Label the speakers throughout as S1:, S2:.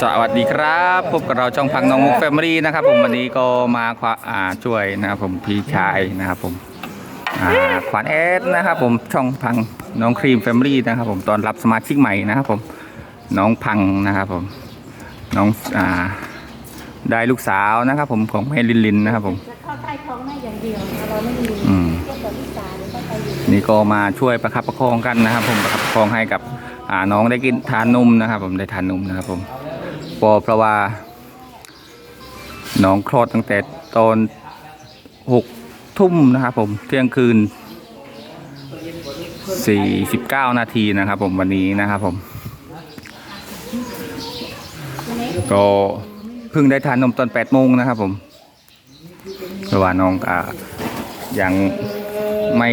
S1: สวัสดีครับพบกับเราช่องพังน้องมุกแฟมิลี่นะครับ ผมวันนี้ก็มาควาช่วยนะครับผมพี่ชายนะครับผมขวานแอดนะครับผมช่องพังน้องครีมแฟมิลี่นะครับผมตอนรับสมาชิกใหม่นะครับผมน้องพังนะครับผมน้องอ่าได้ลูกสาวนะครับ ผมของแม่ลินลินนะครับผม
S2: เข้าใต้ท้องได้อย่างเดียวนะเราไม่มี
S1: อืม
S2: พวกแบบที่สามก็ไปอยู่
S1: นี่ก็มาช่วยประคับประคองกันนะครับ ผมประคับประคองให้กับน้องได้กินทานนมนะครับ ผมได้ทานนมนะครับผม ก็เพราะว่าน้องคลอดตั้งแต่ตอนหกทุ่มนะครับผมเที่ยงคืนสี่สิบเก้านาทีนะครับผมวันนี้นะครับผมก็เพิ่งได้ทานนมตอนแปดโมงนะครับผมเพราะว่าน้องอ่ายังไม่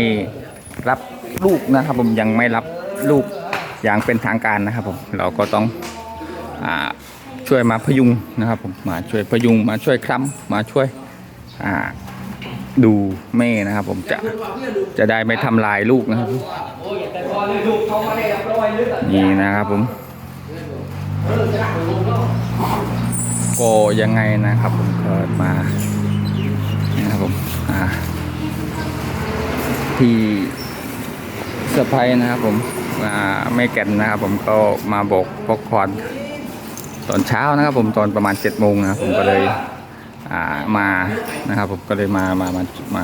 S1: รับลูกนะครับผมยังไม่รับลูกอย่างเป็นทางการนะครับผมเราก็ต้องอ่า ช่วยมาพยุงนะครับผมมาช่วยพยุงมาช่วยคล้ำมาช่วยอ่าดูแม่นะครับ ผมจะจะได้ไม่ทำลายลูกนะครับนี่นะครับผมก็ยังไงนะครับ ผมเกิดมานะครับผมอ่าที่เซอร์ไพรส์นะครับผมอ่าแม่แก่นนะครับ ผมก็มาบอกพกคอน ตอนเช้านะครับผมตอนประมาณ7จ็ดโมงนะครับผมก็เลยมานะครับผมก็เลยมามามามา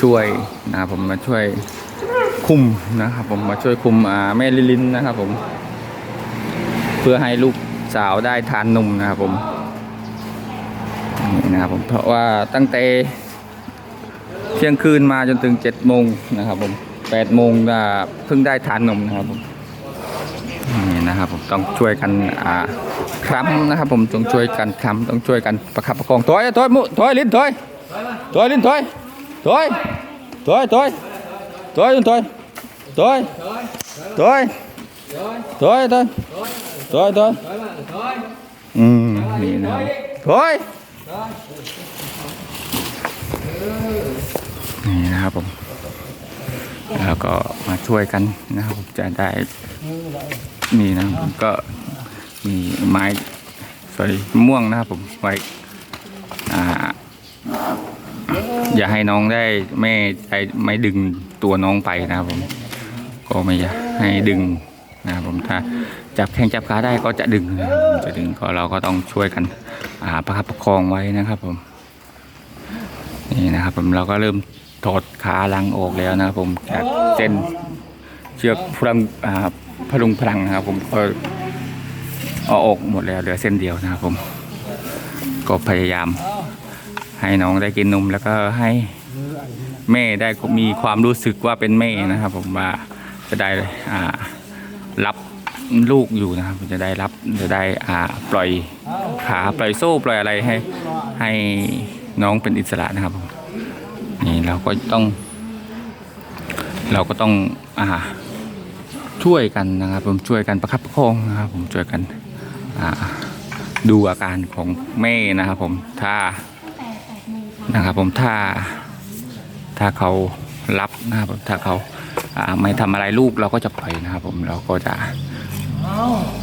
S1: ช่วยนะครับผมมาช่วยคุมนะครับผมมาช่วยคุมอ่าแม่ลิลินนะครับผม เพื่อให้ลูกสาวได้ทานนมนะครับผมนี่นะครับผมเพราะว่าตั้งแต่เที่ยงคืนมาจนถึงเจ็ดโมงนะครับผมแปดโมงเพิ่งได้ทานนมนะครับผม นะครับผมต้องช่วยกันอ่าคล้ำนะครับผมต้องช่วยกันคล้ำต้องช่วยกันประคับประคองถอยถอยมุถอยลิ้นถอยถอยลิ้นถอยถอยถอยถอยถอยลิ้นถอยถอยถอยถอยถอย thôi thôi ừ นี่นะครับ thôi นี่นะครับผมแล้วก็มาช่วยกันนะครับผมจะได้ นี่นะผมก็มีไม้สวยม่วงนะครับผมไว้อ่าอย่าให้น้องได้ไม่ไอไม่ดึงตัวน้องไปนะครับผม ก็ไม่อยากให้ดึงนะครับผมถ้าจับแข้งจับขาได้ก็จะดึงจะดึงก็เราก็ต้องช่วยกันอ่าประคับประคองไว้นะครับผมนี่นะครับผมเราก็เริ่มถอดขาลังออกแล้วนะครับผมจากเส้นเชือกพลังอ่า พลุงพลังนะครับ ผมก็เอาออกหมดแล้วเหลือเส้นเดียวนะครับ ผมก็พยายาม ให้น้องได้กินนมแล้วก็ให้แม่ได้มีความรู้สึกว่าเป็นแม่นะครับ ผมว่าจะได้รับลูกอยู่นะครับจะได้รับจะได้อ่าปล่อยขาปล่อยโซ่ปล่อยอะไรให้ให้น้องเป็นอิสระนะครับผมนี่เราก็ต้อง เราก็ต้องอ่า ช่วยกันนะครับ ผมช่วยกันประคับประคองนะครับ ผมช่วยกันดูอาการของแม่นะครับ ผมถ้า
S2: แต่แปดโมงค่ะ
S1: นะครับ ผมถ้าถ้าเขารับนะครับถ้าเขาไม่ทำอะไรลูกเราก็จะปล่อยนะครับ ผมเราก็จะ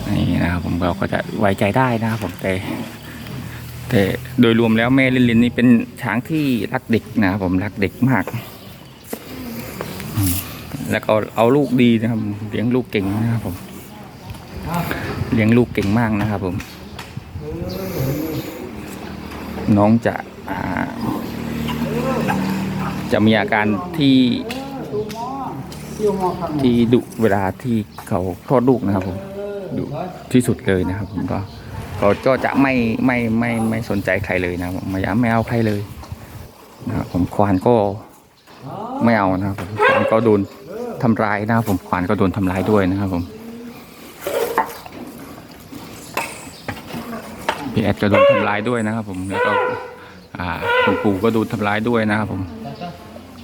S1: นี่นะครับผมเราก็จะไว้ใจได้นะครับผมแต่แต่โดยรวมแล้วแม่ลินลินนี่เป็นช้างที่รักเด็กนะครับผมรักเด็กมาก แล้วก็เอาลูกดีนะครับเลี้ยงลูกเก่งนะครับผมเลี้ยงลูกเก่งมากนะครับผม น้องจะจะมีอาการที่ที่ดุเวลาที่เขาคลอดลูกนะครับผมดุที่สุดเลยนะครับ ผมก็เขาก็จะไม่ไม่ไม่ไม่สนใจใครเลยนะผมไม่ยากไม่เอาใครเลยนะครับผมควานก็ไม่เอานะครับผมควานก็โดน ทำร้ายนะครับผมควานก็โดนทำร้ายด้วยนะครับผมพี่แอดก็โดนทำร้ายด้วยนะครับผมแล้วก็อ่าคุณปู่ก็โดนทำร้ายด้วยนะครับผม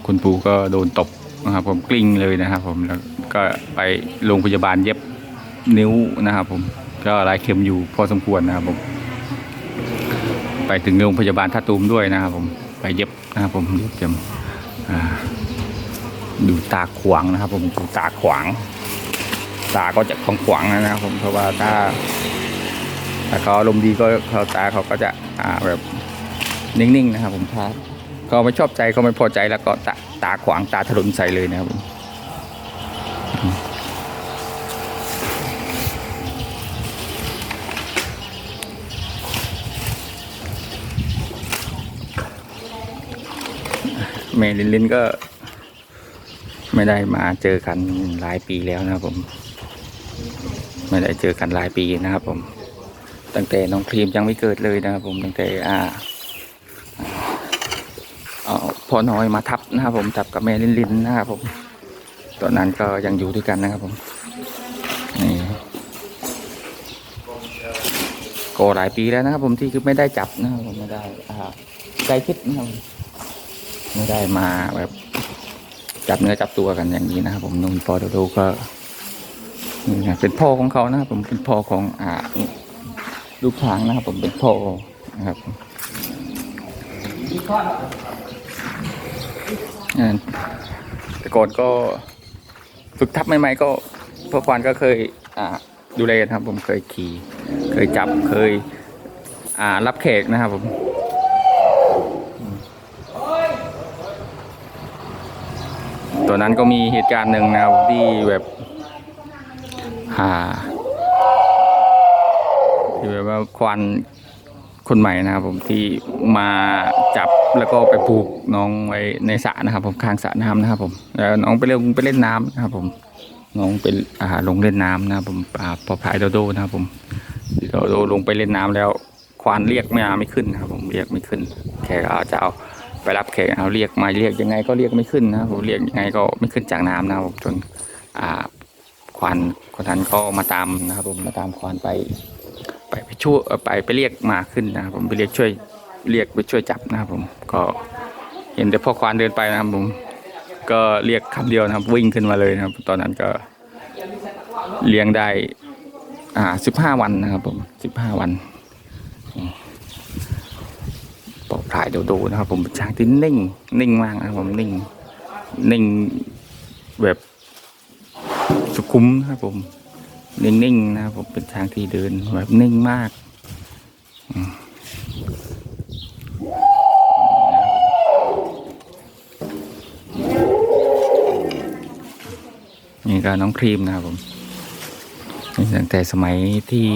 S1: คุณปู่ก็โดนตบนะครับผมกลิ้งเลยนะครับผมแล้วก็ไปโรงพยาบาลเย็บนิ้วนะครับผมก็ลายเข็มอยู่พอสมควรนะครับผม ไปถึงโรงพยาบาลท่าตูมด้วยนะครับผมไปเย็บนะครับผมเย็บเข็มอ่า ดูตาขวางนะครับ ผมดูตาขวาง ตาก็จะขวางขวางนะครับผมเพราะว่าถ้าถ้าเขาอารมดีก็เขาตาเขาก็จะอ่าแบบนิ่งๆนะครับผมถ้าเขาไม่ชอบใจเขาไม่พอใจแล้วก็ตาตาขวางตาถลนใส่เลยนะครับผมเมลินลินก็ ไม่ได้มาเจอกันหลายปีแล้วนะครับผม ไม่ได้เจอกันหลายปีนะครับผม ตั้งแต่น้องครีมยังไม่เกิดเลยนะครับผมตั้งแต่อ่าอพ่อน้อยมาทับนะครับผมทับกับแม่ลินลินนะครับผม ตอนนั้นก็ยังอยู่ด้วยกันนะครับผมนี่ก็หลายปีแล้วนะครับ ผมที่คือไม่ได้จับนะครับผมไม่ได้อ่าใกล้ชิดนะครับไม่ได้มาแบบ จับเนื้อจับตัวกันอย่างนี้นะครับผมนุ่มปอโดโดก็นี่นะเป็นพ่อของเขานะครับผมเป็นพ่อของอ่าลูกช้างนะครับผมเป็นพ่อนะครับแต่ก่อนก็ฝึกทับใหม่ๆก็พ่อควานก็เคยอ่าดูแลนะครับผมเคยขี่ เคยจับเคยอ่ารับแขกนะครับผม ตอนนั้นก็มีเหตุการณ์หนึ่งนะครับที่แบบอ่าที่แบบว่าควานคนใหม่นะครับผมที่มาจับแล้วก็ไปผูกน้องไว้ในสระนะครับผมข้างสระน้ำนะครับผมแล้วน้องไปเล่นไปเล่นน้ำนะครับผมน้องไปอ่าลงเล่นน้ำนะครับผมอ่าพอพายโดโดนะครับผมโดโดลงไปเล่นน้ำแล้วควานเรียกไม่มาไม่ขึ้นนะครับผมเรียกไม่ขึ้นแขกอาจจะเอา ไปรับแขกเอาเรียกมาเรียกยังไงก็เรียกไม่ขึ้นนะผมเรียกยังไงก็ไม่ขึ้นจากน้ำนะครับผมจนอ่าควานคนนั้นก็มาตามนะครับผมมาตามควานไป ไปไปช่วยไปไปเรียกมาขึ้นนะครับผมไปเรียกช่วยเรียกไปช่วยจับนะครับผมก็เห็นแต่พ่อควานเดินไปนะครับผมก็เรียกคำเดียวนะครับ วิ่งขึ้นมาเลยนะครับ ตอนนั้นก็เลี้ยงได้อ่าสิบห้าวันนะครับผมสิบห้าวัน ปอกพลายโดโดนะครับ ผมเป็นช้างที่นิ่ง นิ่งมากนะครับผมนิ่ง นิ่งแบบสุขุมนะครับผม นิ่งๆนะครับผมเป็นช้างที่เดินแบบนิ่งมากนี่ก็น้องครีมนะครับผมตั้งแต่สมัยที่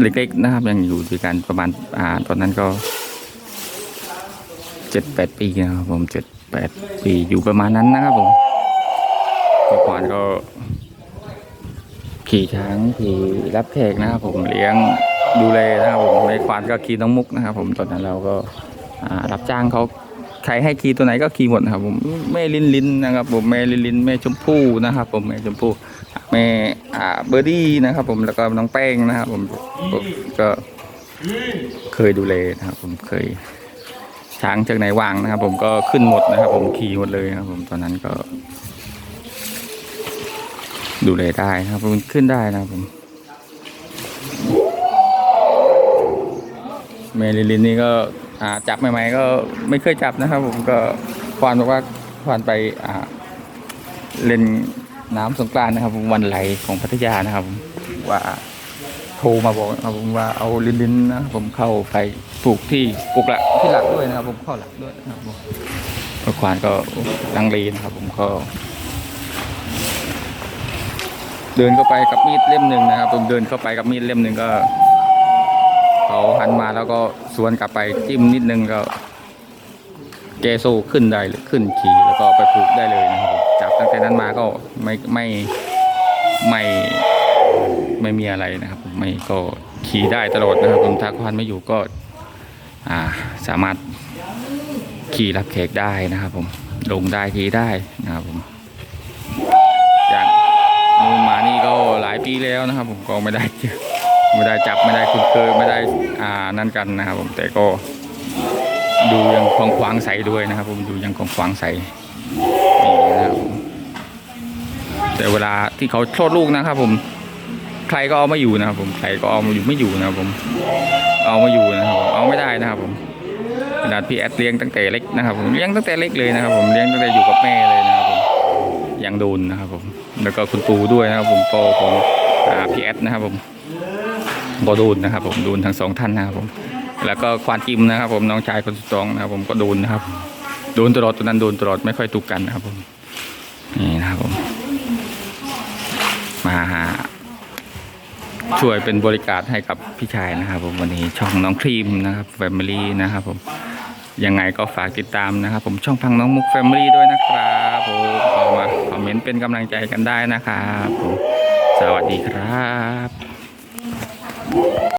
S1: เล็กๆนะครับยังอยู่ด้วยกันประมาณอ่าตอนนั้นก็ เจ็ดแปดปีนะครับผมเจ็ดแปดปีอยู่ประมาณนั้นนะครับผมเมื่อก่อนก็ ขี่ช้างขี่รับแขกนะครับผมเลี้ยงดูแลนะครับผมในควานก็ขี่น้องมุกนะครับ ผมตอนนั้นเราก็รับจ้างเขาใครให้ขี่ตัวไหนก็ขี่หมดนะครับ ผมแม่ลินลินนะครับ ผมแม่ลินลินแม่ชมพู่นะครับ ผมแม่ชมพู่แม่เบอร์ดี้นะครับ ผมแล้วก็น้องแป้งนะครับ ผมผมก็เคยดูแลนะครับ ผมเคย ช้างจากไหนวางนะครับ ผมก็ขึ้นหมดนะครับ ผมขี่หมดเลยนะครับ ผมตอนนั้นก็ ดูแลได้นะครับผมขึ้นได้นะครับผมเมลิลินนี่ก็จับใหม่ๆก็ไม่เคยจับนะครับ ผมก็ควานบอกว่าควานไปอ่าเล่นน้ำสงกรานนะครับ ผมวันไหลของพัทยานะครับผมว่า โทรมาบอกนะครับผมว่าเอาลินลินนะผมเข้าไปปลูกที่ปลูกหลักที่หลักด้วยนะครับ ผมเข้าหลักด้วยนะครับผมก็ควานก็ลังเลนะครับ ผมก็ เดินเข้าไปกับมีดเล่มหนึ่งนะครับ ผมเดินเข้าไปกับมีดเล่มหนึ่งก็เขาหันมาแล้วก็สวนกลับไปจิ้มนิดนึงก็เกโซขึ้นได้ขึ้นขี่แล้วก็ไปผูกได้เลยนะครับจับตั้งแต่นั้นมาก็ไม่ไม่ไม่ ไม่มีอะไรนะครับผมไม่ก็ขี่ได้ตลอดนะครับผมถ้าควันไม่อยู่ก็าสามารถขี่รับแขกได้นะครับ ผมลงได้ขี่ได้นะครับผมอย่างมูมานี่ก็หลายปีแล้วนะครับ ผมก็ไม่ได้ไม่ได้จับไม่ได้คุ้นเคยไม่ได้อ่านั่นกันนะครับ ผมแต่ก็ดูยังคลองขวางใสด้วยนะครับ ผมดูยังคลองขวางใสนี่นะครับแต่เวลาที่เขาคลอดลูกนะครับ ผม ใครก็เอาไม่อยู่นะครับผมใครก็เอามาอยู่ไม่อยู่นะครับผม เอามาอยู่นะครับเอาไม่ได้นะครับผมขนาดพี่แอดเลี้ยงตั้งแต่เล็กนะครับผมเลี้ยงตั้งแต่เล็กเลยนะครับ ผมเลี้ยงตั้งแต่อยู่กับแม่เลยนะครับผมยังโดนนะครับผมแล้วก็คุณปูด้วยนะครับ ผมโปของพี่แอดนะครับผมก็โดนนะครับ ผมโดนทั้งสองท่านนะครับผม แล้วก็ควานกิมนะครับ ผมน้องชายคนสุดท้องนะครับ ผมก็โดนนะครับโดนตลอดตัวนั้นโดนตลอดไม่ค่อยถูกกันนะครับผมนี่นะครับผมมาหา ช่วยเป็นบริการให้กับพี่ชายนะครับผมวันนี้ช่องน้องครีมนะครับแฟมิลี่นะครับผมยังไงก็ฝากติดตามนะครับ ผมช่องพังน้องมุกแฟมิลี่ด้วยนะครับผมเข้ามาคอมเมนต์เป็นกำลังใจกันได้นะครับผมสวัสดีครับ